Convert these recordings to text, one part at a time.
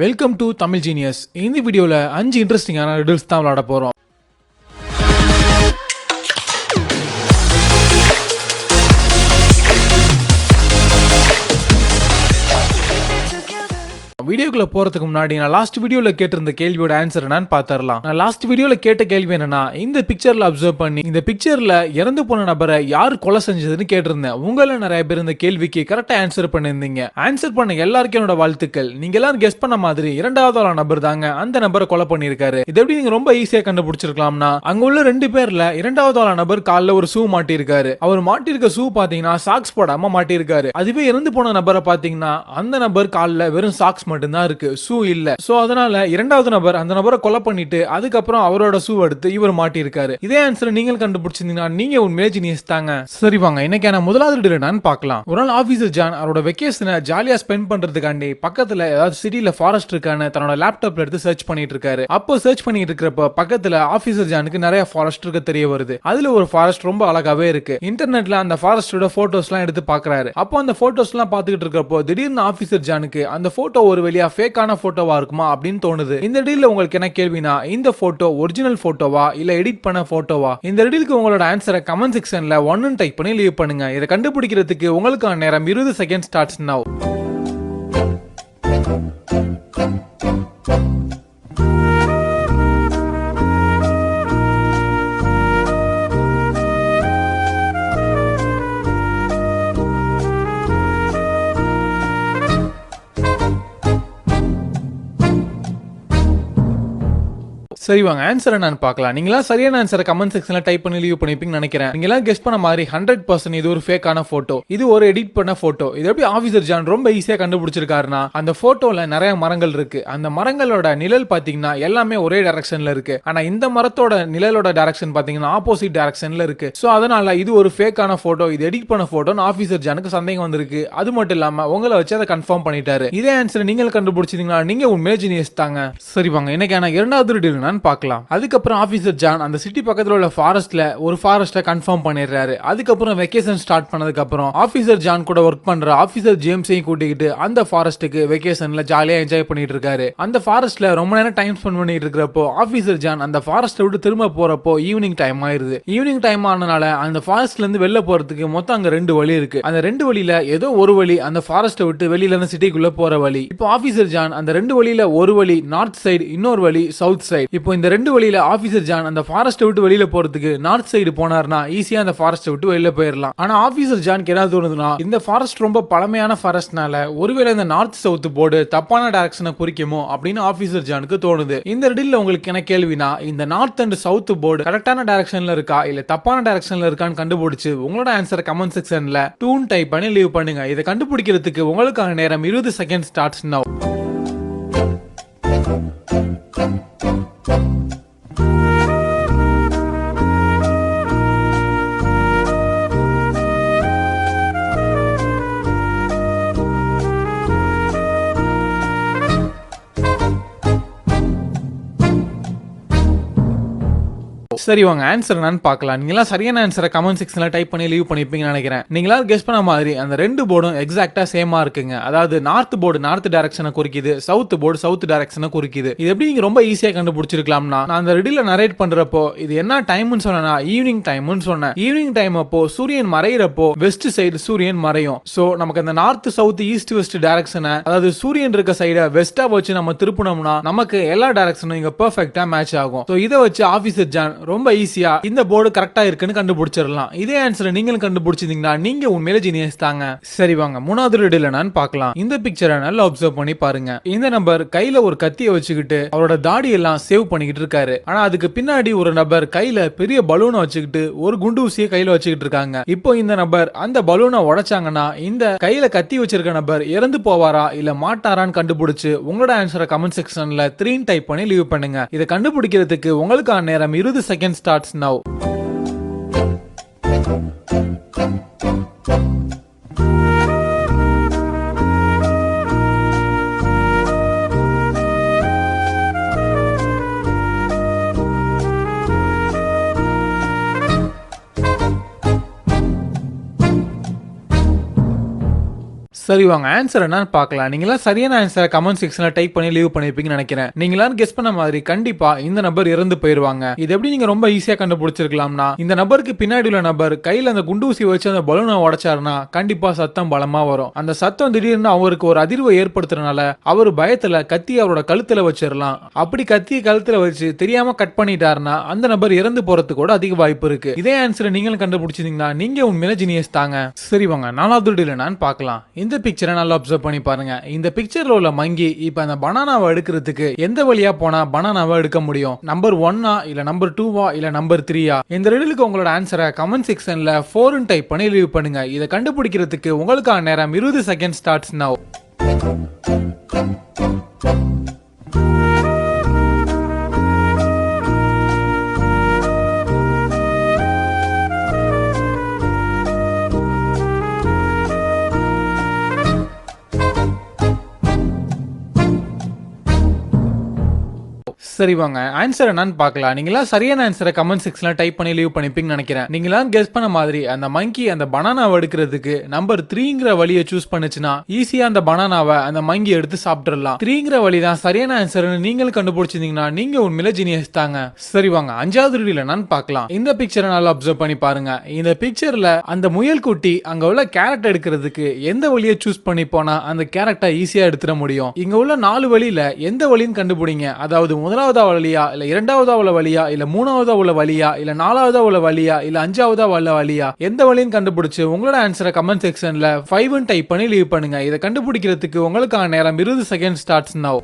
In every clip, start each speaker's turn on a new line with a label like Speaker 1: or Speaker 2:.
Speaker 1: Welcome to Tamil genius இந்த வீடியோவில் அஞ்சு இன்ட்ரெஸ்டிங்கான ரிடல்ஸ் தான் விளாட போகிறோம் வீடியோக்குள்ள போறதுக்கு முன்னாடி நான் லாஸ்ட் வீடியோல கேட்டிருந்த கேள்வியோட ஆன்சர் என்னன்னு பாத்திரலாம். நான் லாஸ்ட் வீடியோல கேட்ட கேள்வி என்னன்னா இந்த பிக்சர்ல அப்சர்வ் பண்ணி இந்த பிக்சர்ல இறந்து போன நபரை யார் கொலை செஞ்சதுன்னு கேட்டிருந்தேன். உங்கள நிறைய பேர் இந்த கேள்விக்கு கரெக்டா ஆன்சர் பண்ணிருந்தீங்க ஆன்சர் பண்ண எல்லாருக்கும் என்னோட வாழ்த்துக்கள். நீங்க எல்லாரும் கெஸ் பண்ண மாதிரி இரண்டாவது ஆளா நபர் தாங்க அந்த நபரை கொலை பண்ணிருக்காரு இது எப்படி நீங்க ரொம்ப ஈஸியா கண்டுபிடிச்சிருக்கலாம்னா அங்க உள்ள ரெண்டு பேர்ல இரண்டாவது ஆளா நபர் காலில் ஒரு ஷூ மாட்டியிருக்காரு. அவர் மாட்டியிருக்க ஷூ பாத்தீங்கன்னா சாக்ஸ் போடாம மாட்டியிருக்காரு. அதுவே இறந்து போன நபரை பாத்தீங்கன்னா அந்த நபர் கால வெறும் சாக்ஸ் மட்டும்தான் இருக்கு. ஷூ இல்ல. சோ அதனால இரண்டாவது நபர் அந்த நபரை கொலை பண்ணிட்டு அதுக்கப்புறம் அவரோட ஷூ எடுத்து இவர் மாட்டியிருக்காரு. இதே ஆன்சர் நீங்கள் கண்டுபிடிச்சிருந்தீங்கன்னா நீங்க உண்மையே ஜீனியஸ் தாங்க சரி வாங்க இன்னைக்கான முதலாவது டில் என்னன்னு பார்க்கலாம். ஒரு நாள் ஆபீசர் ஜான் அவரோட வெக்கேஷனை ஜாலியா ஸ்பெண்ட் பண்றதுக்காண்டி பக்கத்துல ஏதாவது சிட்டில ஃபாரஸ்ட் இருக்கானு தன்னோட லேப்டாப்ல எடுத்து சர்ச் பண்ணிட்டு இருக்காரு அப்போ சர்ச் பண்ணிட்டு இருக்கிறப்ப பக்கத்துல ஆபீசர் ஜானுக்கு நிறைய ஃபாரஸ்ட் இருக்க தெரிய வருது. அதுல ஒரு ஃபாரஸ்ட் ரொம்ப அழகாவே இருக்கு. இன்டர்நெட்ல அந்த ஃபாரஸ்டோட போட்டோஸ் எல்லாம் எடுத்து பாக்குறாரு அப்போ அந்த போட்டோஸ் எல்லாம் பாத்துக்கிட்டு இருக்கப்போ திடீர்னு ஆபீசர் ஜானுக்கு அந்த போட்டோ ஒரு வழியா ஃபேக்கான போட்டோவா இருக்குமா அப்படின்னு தோணுது. இந்த டீல்ல உங்களுக்கு என்ன கேள்வினா இந்த போட்டோ ஒரிஜினல் போட்டோவா இல்ல எடிட் பண்ண போட்டோவா இந்த டீலுக்கு உங்களோட ஆன்சரை கமெண்ட் செக்ஷன்ல ஒன்னு டைப் பண்ணி லீவ் பண்ணுங்க. இதை கண்டுபிடிக்கிறதுக்கு உங்களுக்கான நேரம் இருபது செகண்ட் ஸ்டார்ட்ஸ் நவ் சரி வாங்க. ஆன்சரை என்னன்னு பார்க்கலாம். நீங்களா சரியான ஆன்சரை கமெண்ட் செக்ஷன்ல டைப் பண்ணி லீவ் பண்ணிப்பீங்கன்னு நினைக்கிறேன். நீங்க எல்லாம் பண்ண மாதிரி ஹண்ட்ரட் பர்சன்ட் இது ஒரு ஃபேக்கான போட்டோ இது ஒரு எடிட் பண்ண போட்டோ இது எப்படி ஆஃபீஸர் ஜான் ரொம்ப ஈஸியா கண்டுபிடிச்சிருக்காருன்னா அந்த போட்டோல நிறைய மரங்கள் இருக்கு. அந்த மரங்களோட நிழல் பாத்தீங்கன்னா எல்லாமே ஒரே டைரக்ஷன்ல இருக்கு. ஆனா இந்த மரத்தோட நிழலோட டைரக்ஷன் பாத்தீங்கன்னா ஆப்போசிட் டைரக்ஷன்ல இருக்கு. சோ அதனால இது ஒரு ஃபேக்கான போட்டோ இது எடிட் பண்ண போட்டோன்னு ஆஃபீஸர் ஜானுக்கு சந்தேகம் வந்திருக்கு. அது மட்டும் இல்லாம உங்களை வச்சு அதை கன்ஃபார்ம் பண்ணிட்டாரு. இதே ஆன்சர் நீங்கள் கண்டுபிடிச்சிருந்தீங்கன்னா நீங்க உண்மையே ஜீனியஸ் தாங்க. சரி வாங்க. இன்னைக்கான இரண்டாவது டீல் என்னன்னு பார்க்கலாம். அதுக்கப்புறம் ஆஃபீஸர் ஜான் அந்த சிட்டி பக்கத்துல உள்ள ஃபாரஸ்ட்ல ஒரு ஃபாரஸ்ட்டை கன்ஃபார்ம் பண்ணிடுறாரு. அதுக்கப்புறம் வெக்கேஷன் ஸ்டார்ட் பண்ணதுக்கப்புறம் ஆஃபீஸர் ஜான் கூட ஒர்க் பண்ற ஆஃபீஸர் ஜேம்ஸையும் கூட்டிக்கிட்டு அந்த ஃபாரஸ்ட்டுக்கு வெக்கேஷன்ல ஜாலியாக என்ஜாய் பண்ணிட்டு இருக்காரு. அந்த ஃபாரஸ்ட்ல ரொம்ப நேரம் டைம் ஸ்பெண்ட் பண்ணிட்டு இருக்கிறப்போ ஆஃபீஸர் ஜான் அந்த ஃபாரஸ்ட்டை விட்டு திரும்ப போறப்போ ஈவினிங் டைம் ஆயிருது. ஈவினிங் டைம் ஆனனால அந்த ஃபாரஸ்ட்ல இருந்து வெளில போறதுக்கு மொத்தம் அங்க ரெண்டு வழி இருக்கு. அந்த ரெண்டு வழியில ஏதோ ஒரு வழி அந்த ஃபாரஸ்ட்டை விட்டு வெளியில இருந்து சிட்டிக்குள்ள போற வழி. இப்போ ஆஃபீஸர் ஜான் அந்த ரெண்டு வழியில ஒரு வழி நார்த் சைடு இன்னொரு வழி சவுத் சைடு இப்போ இப்போ இந்த ரெண்டு வழியில் ஆஃபீஸர் ஜான் அந்த ஃபாரஸ்ட்டை விட்டு வெளியில் போறதுக்கு நார்த் சைடு போனார்னா ஈஸியாக அந்த ஃபாரஸ்ட்டை விட்டு வெளியில் போயிடலாம் ஆனால் ஆஃபீஸர் ஜான்க்கு என்ன தோணுதுன்னா இந்த ஃபாரஸ்ட் ரொம்ப பழமையான ஃபாரஸ்ட்னால ஒருவேளை இந்த நார்த் சவுத் போர்டு தப்பான டேரக்ஷனை குறிக்குமோ அப்படின்னு ஆஃபீஸர் ஜானுக்கு தோணுது. இந்த ரெடில்ல உங்களுக்கு என்ன கேள்வினா இந்த நார்த் அண்ட் சவுத் போர்டு கரெக்டான டேரக்ஷனில் இருக்கா இல்லை தப்பான டேரக்ஷனில் இருக்கான்னு கண்டுபிடிச்சு உங்களோட ஆன்சரை கமெண்ட் செக்ஷனில் டூன் டைப் பண்ணி லீவ் பண்ணுங்க. இதை கண்டுபிடிக்கிறதுக்கு உங்களுக்கான நேரம் இருபது second starts now Thank you. சரி உங்க ஆன்சர் என்னன்னு பார்க்கலாம். நீங்களா சரியான ஆன்சரை கமெண்ட் செக்ஷன்ல டைப் பண்ணி லீவ் பண்ணிருப்பீங்கன்னு நினைக்கிறேன். நீங்களா கெஸ் பண்ண மாதிரி அந்த ரெண்டு போர்டும் எக்ஸாக்டா சேமா இருக்குங்க. அதாவது நார்த் போர்டு நார்த் டைரக்ஷனை குறிக்குது சவுத் போர்டு சவுத் டைரக்ஷனை குறிக்குது. இது எப்படி நீங்க ரொம்ப ஈஸியா கண்டுபிடிச்சிருக்கலாம்னா நான் அந்த ரெடில நரேட் பண்றப்போ இது என்ன டைம்னு சொன்னா ஈவினிங் டைம்னு சொன்னேன். ஈவினிங் டைம் அப்போ சூரியன் மறையிறப்போ வெஸ்ட் சைடு சூரியன் மறையும். சோ நமக்கு அந்த நார்த் சவுத் ஈஸ்ட் வெஸ்ட் டைரக்ஷனை அதாவது சூரியன் இருக்க சைட வெஸ்டா வச்சு நம்ம திருப்பினோம்னா நமக்கு எல்லா டைரக்ஷனும் இங்க பெர்ஃபெக்டா மேட்ச் ஆகும். சோ இதை வச்சு ஆபீசர் ஜான் ரொம்ப ஈஸியா இந்த போர்டு கரெக்டா இருக்குன்னு கண்டுபிடிச்சிடலாம். இதே ஆன்சர் நீங்களும் கண்டுபிடிச்சிருந்தீங்கன்னா நீங்க உண்மையில ஜீனியஸ் தாங்க. சரி வாங்க மூணாவது ரெடில் என்னன்னு பார்க்கலாம். இந்த பிக்சரை நல்லா அப்சர்வ் பண்ணி பாருங்க. இந்த நபர் கையில ஒரு கத்தியை வச்சுக்கிட்டு அவரோட தாடி எல்லாம் சேவ் பண்ணிக்கிட்டு இருக்காரு. ஆனா அதுக்கு பின்னாடி ஒரு நபர் கையில பெரிய பலூனை வச்சுக்கிட்டு ஒரு குண்டு ஊசியை கையில வச்சுக்கிட்டு இருக்காங்க. இப்போ இந்த நபர் அந்த பலூனை உடைச்சாங்கன்னா இந்த கையில கத்தி வச்சிருக்க நபர் இறந்து போவாரா இல்ல மாட்டாரான்னு கண்டுபிடிச்சு உங்களோட ஆன்சரை கமெண்ட் செக்ஷன்ல த்ரீன் டைப் பண்ணி லீவ் பண்ணுங்க. இதை கண்டுபிடிக்கிறதுக்கு உங்களுக்கான நேரம் இருபது செகண்ட் again starts now. சரி வாங்க ஆன்சர் என்னன்னு பார்க்கலாம். நீங்களாம் சரியான ஆன்சரை கமெண்ட் செக்ஷன்ல டைப் பண்ணி லீவ் பண்ணிருப்பீங்கன்னு நினைக்கிறேன். நீங்களாம் கெஸ் பண்ண மாதிரி கண்டிப்பா இந்த நபர் இறந்து போயிருவாங்க. இது எப்படி நீங்க ரொம்ப ஈஸியா கண்டுபிடிச்சிருக்கலாம்னா இந்த நபருக்கு பின்னாடி உள்ள நபர் கையில அந்த குண்டூசி வச்சு அந்த பலூனை உடைச்சாருன்னா கண்டிப்பா சத்தம் பலமா வரும். அந்த சத்தம் திடீர்னு அவருக்கு ஒரு அதிர்வை ஏற்படுத்துறதுனால அவர் பயத்துல கத்தி அவரோட கழுத்துல வச்சிடலாம் அப்படி கத்திய கழுத்துல வச்சு தெரியாம கட் பண்ணிட்டாருன்னா அந்த நபர் இறந்து போறதுக்கு கூட அதிக வாய்ப்பு இருக்கு. இதே ஆன்சரை நீங்களும் கண்டுபிடிச்சிருந்தீங்கன்னா நீங்க உண்மையில ஜீனியஸ் தாங்க. சரி வாங்க. நாலாவது டீல் பார்க்கலாம். இந்த பிக்சரை நல்லா அப்சர்வ் பண்ணி பாருங்க. இந்த பிக்சர்ல உள்ள மங்கி இப்ப அந்த பனானாவை எடுக்கிறதுக்கு எந்த வழியா போனா பனானாவை எடுக்க முடியும்? நம்பர் ஒன்னா இல்ல நம்பர் டூவா இல்ல நம்பர் த்ரீயா இந்த ரெடிலுக்கு உங்களோட ஆன்சரை கமெண்ட் செக்ஷன்ல ஃபோர்னு டைப் பண்ணி லீவ் பண்ணுங்க. இதை கண்டுபிடிக்கிறதுக்கு உங்களுக்கான நேரம் இருபது செகண்ட் ஸ்டார்ட்ஸ் நவ் சரி வாங்க. ஆன்சர் என்னன்னு பார்க்கலாம். நீங்களாம் சரியான ஆன்சரை கமெண்ட் செக்ஷன்ல டைப் பண்ணி லீவ் பண்ணிப்பீங்கன்னு நினைக்கிறேன். நீங்களாம் கெஸ் பண்ண மாதிரி அந்த மங்கி அந்த பனானாவை எடுக்கிறதுக்கு நம்பர் த்ரீங்கிற வழியை சூஸ் பண்ணுச்சுன்னா ஈஸியா அந்த பனானாவை அந்த மங்கி எடுத்து சாப்பிட்டுடலாம் த்ரீங்கிற வழி தான் சரியான ஆன்சர்னு நீங்களும் கண்டுபிடிச்சிருந்தீங்கன்னா நீங்க உண்மையில ஜீனியஸ் தாங்க. சரி வாங்க. அஞ்சாவது ரீடியில் என்னன்னு பார்க்கலாம். இந்த பிக்சரை நல்லா அப்சர்வ் பண்ணி பாருங்க. இந்த பிக்சர்ல அந்த முயல் குட்டி அங்க உள்ள கேரட் எடுக்கிறதுக்கு எந்த வழியை சூஸ் பண்ணி போனா அந்த கேரக்டை ஈஸியா எடுத்துட முடியும்? இங்க உள்ள நாலு வழியில எந்த வழின்னு கண்டுபிடிங்க. அதாவது முதலாவது வழியா இல்ல இரண்டாவதா உள்ள வழியா இல்ல மூணாவதா உள்ள வழியா இல்ல நாலாவதா உள்ள வழியா இல்ல அஞ்சாவதா உள்ள வழியா எந்த வழியும் கண்டுபிடிச்சு உங்களோட ஆன்சரை கமெண்ட் செக்ஷன்ல ஃபைவ் டைப் பண்ணி லீவ் பண்ணுங்க. இதை கண்டுபிடிக்கிறதுக்கு உங்களுக்கான நேரம் இருபது செகண்ட் ஸ்டார்ட்ஸ் நவ்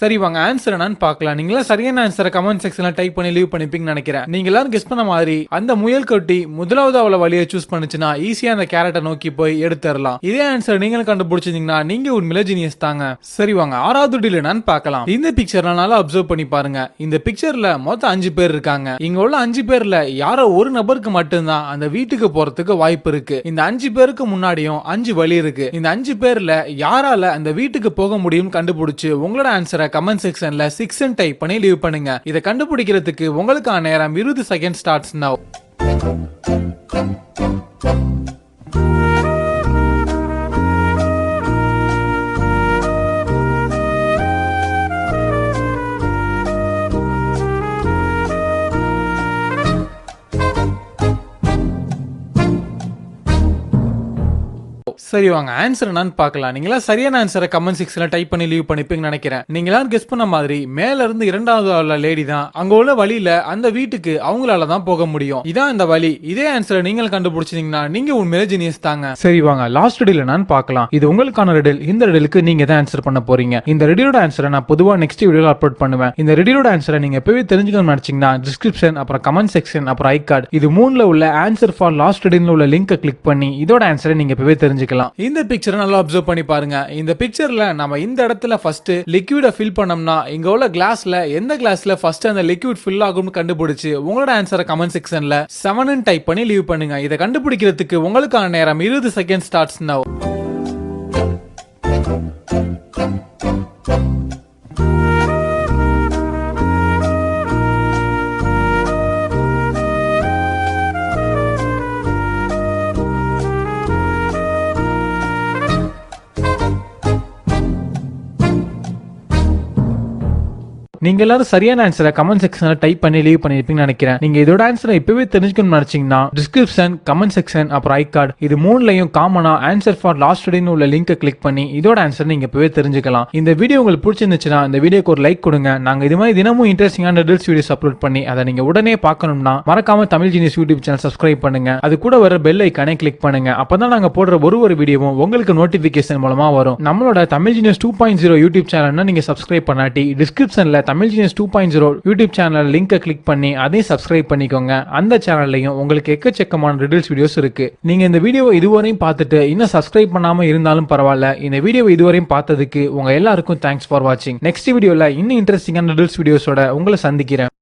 Speaker 1: சரி வாங்க ஆன்சர் என்னன்னு பார்க்கலாம். நீங்களா சரியான ஆன்சரை கமெண்ட் செக்ஷன்ல டைப் பண்ணி லீவ் பண்ணிப்பீங்கன்னு நினைக்கிறேன். நீங்க எல்லாரும் கெஸ் பண்ண மாதிரி அந்த முயல் கொட்டி முதலாவது அவளை வழியை சூஸ் பண்ணுச்சுன்னா ஈஸியா அந்த கேரட்டை நோக்கி போய் எடுத்துடலாம். இதே ஆன்சர் நீங்களும் கண்டுபிடிச்சிருந்தீங்கன்னா நீங்க உண்மையில ஜீனியஸ் தாங்க. சரி வாங்க ஆறாவது டீல் என்னன்னு பார்க்கலாம். இந்த பிக்சர் நல்லா அப்சர்வ் பண்ணி பாருங்க. இந்த பிக்சர்ல மொத்தம் அஞ்சு பேர் இருக்காங்க. இங்க உள்ள அஞ்சு பேர்ல யாரோ ஒரு நபருக்கு மட்டும்தான் அந்த வீட்டுக்கு போறதுக்கு வாய்ப்பு இருக்கு. இந்த அஞ்சு பேருக்கு முன்னாடியும் அஞ்சு வழி இருக்கு. இந்த அஞ்சு பேர்ல யாரால அந்த வீட்டுக்கு போக முடியும் கண்டுபிடிச்சு உங்களோட ஆன்சரை கமெண்ட் செக்ஷன்ல சிக்ஸ் டைப் பண்ணி லீவ் பண்ணுங்க. இதை கண்டுபிடிக்கிறதுக்கு உங்களுக்கான நேரம் இருபது செகண்ட் ஸ்டார்ட்ஸ் நவ் சரி வாங்க. ஆன்சர் என்னன்னு பார்க்கலாம். நீங்களா சரியான ஆன்சரை கமெண்ட் செக்ஷன்ல டைப் பண்ணி லீவ் பண்ணிப்பீங்கன்னு நினைக்கிறேன். நீங்களா கெஸ் பண்ண மாதிரி மேல இருந்து இரண்டாவது உள்ள லேடி தான். அங்க உள்ள வழியில அந்த வீட்டுக்கு அவங்களால தான் போக முடியும். இதான் இந்த வழி. இதே ஆன்சரை நீங்கள் கண்டுபிடிச்சீங்கன்னா நீங்க உண்மையில ஜீனியஸ் தாங்க. சரி வாங்க. லாஸ்ட் ரெடியில் என்னன்னு பார்க்கலாம். இது உங்களுக்கான ரெடில் இந்த ரெடிலுக்கு நீங்க தான் ஆன்சர் பண்ண போறீங்க. இந்த ரெடியோட ஆன்சரை நான் பொதுவா நெக்ஸ்ட் வீடியோல அப்லோட் பண்ணுவேன். இந்த ரெடியோட ஆன்சரை நீங்க எப்பவே தெரிஞ்சுக்கணும்னு நினைச்சீங்கன்னா டிஸ்கிரிப்ஷன் அப்புறம் கமெண்ட் செக்ஷன் அப்புறம் ஐ கார்டு இது மூணுல உள்ள ஆன்சர் ஃபார் லாஸ்ட் ரெடியில் உள்ள லிங்கை கிளிக் பண்ணி இதோட ஆன்சரை நீங்க எப்பவே தெரிஞ்சுக்கலாம். இந்த பிக்சரை நல்லா அப்சர்வ் பண்ணி பாருங்க. இந்த பிக்சர்ல நம்ம இந்த இடத்துல ஃபர்ஸ்ட் லிக்விட ஃபில் பண்ணோம்னா இங்க உள்ள கிளாஸ்ல எந்த கிளாஸ்ல ஃபர்ஸ்ட் அந்த லிக்விட் ஃபில் ஆகும்னு கண்டுபிடிச்சு உங்களோட ஆன்சரை கமெண்ட் செக்ஷன்ல செவன் டைப் பண்ணி லீவ் பண்ணுங்க. இதை கண்டுபிடிக்கிறதுக்கு உங்களுக்கான நேரம் இருபது செகண்ட் ஸ்டார்ட்ஸ் நவ் நீங்க எல்லாரும் சரியான ஆன்சரை கமெண்ட் செக்ஷன்ல டைப் பண்ணி லீவ் பண்ணிருப்பீங்கன்னு நினைக்கிறேன். நீங்க இதோட ஆன்சரை இப்பவே தெரிஞ்சுக்கணும்னு நினைச்சீங்கன்னா டிஸ்கிரிப்ஷன் கமெண்ட் செக்ஷன் அப்புறம் ஐ கார்டு இது மூணுலையும் காமனா ஆன்சர் ஃபார் லாஸ்ட் டேன்னு உள்ள லிங்கை கிளிக் பண்ணி இதோட ஆன்சர் நீங்க இப்பவே தெரிஞ்சுக்கலாம். இந்த வீடியோ உங்களுக்கு பிடிச்சிருந்துச்சுன்னா இந்த வீடியோக்கு ஒரு லைக் கொடுங்க. நாங்க இது மாதிரி தினமும் இன்ட்ரெஸ்டிங்கான ரில்ஸ் வீடியோஸ் அப்லோட் பண்ணி அதை நீங்க உடனே பார்க்கணும்னா மறக்காம Tamil genius YouTube channel subscribe பண்ணுங்க. அது கூட வர பெல் ஐக்கானே கிளிக் பண்ணுங்க. அப்பதான் நாங்க போடுற ஒரு ஒரு வீடியோவும் உங்களுக்கு நோட்டிபிகேஷன் மூலமா வரும். நம்மளோட Tamil genius two point zero YouTube சேனல்னா நீங்க சப்ஸ்கிரைப் பண்ணாட்டி டிஸ்கிரிப்ஷன்ல Tamil genius two point zero YouTube channel லிங்கை கிளிக் பண்ணி அதையும் சப்ஸ்கிரைப் பண்ணிக்கோங்க. அந்த சேனல்லையும் உங்களுக்கு எக்கச்சக்கமான ரிடில்ஸ் வீடியோஸ் இருக்கு. நீங்க இந்த வீடியோவை இதுவரையும் பார்த்துட்டு இன்னும் சப்ஸ்கிரைப் பண்ணாம இருந்தாலும் பரவாயில்ல. இந்த வீடியோவை இதுவரையும் பார்த்ததுக்கு உங்க எல்லாருக்கும் தேங்க்ஸ் ஃபார் வாட்சிங் நெக்ஸ்ட் வீடியோல இன்னும் இன்ட்ரெஸ்டிங்கான ரிடில்ஸ் வீடியோஸோட உங்களை சந்திக்கிறேன்.